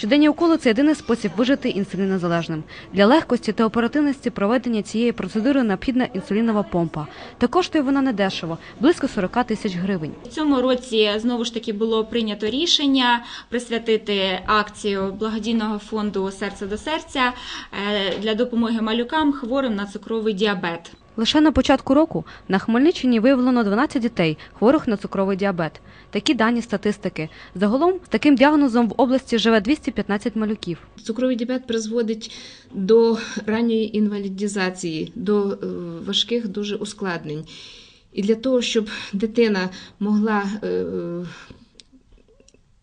Щоденні уколи це єдиний спосіб вижити інсулінозалежним. Для легкості та оперативності проведення цієї процедури необхідна інсулінова помпа. Та коштує вона недешево – близько 40 тисяч гривень. В цьому році знову ж таки було прийнято рішення присвятити акцію благодійного фонду серце до серця е, для допомоги малюкам хворим на цукровий діабет. Лише на початку року на Хмельниччині виявлено 12 дітей, хворих на цукровий діабет. Такі дані статистики. Загалом з таким діагнозом в області живе 215 малюків. Цукровий діабет призводить до ранньої інвалідізації, до е, важких дуже ускладнень. І для того, щоб дитина могла е,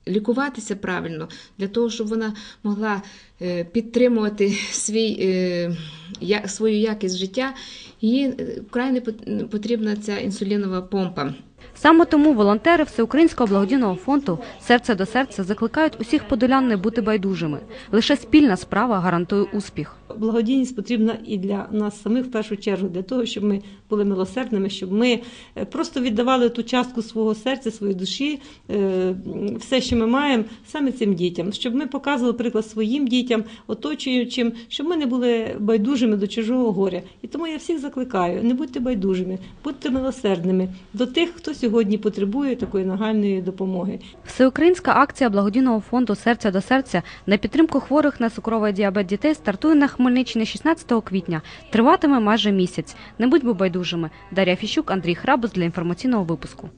лікуватися правильно, для того, щоб вона могла е, підтримувати свій, е, свою якість життя, їй е, вкрай не потрібна ця інсулінова помпа. Саме тому волонтери Всеукраїнського благодійного фонду Серце до серця закликають усіх подолян не бути байдужими. Лише спільна справа гарантує успіх. Благодійність потрібна і для нас самих в першу чергу, для того, щоб ми були милосердними, щоб ми е, просто віддавали ту частку свого серця, своєї душі, е, все, що ми маємо, саме цим дітям, щоб ми показували приклад своїм дітям, оточуючим, щоб ми не були байдужими до чужого горя. І тому я всіх закликаю: не будьте байдужими, будьте милосердними до тих, хто сьогодні потребує такої нагальної допомоги. Всеукраїнська акція благодійного фонду Серця до серця на підтримку хворих на цукровий діабет дітей стартує на Хмельниччині 16 квітня. Триватиме майже місяць. Не будьмо байдужими. Дар'я Фіщук, Андрій Храбус для інформаційного випуску.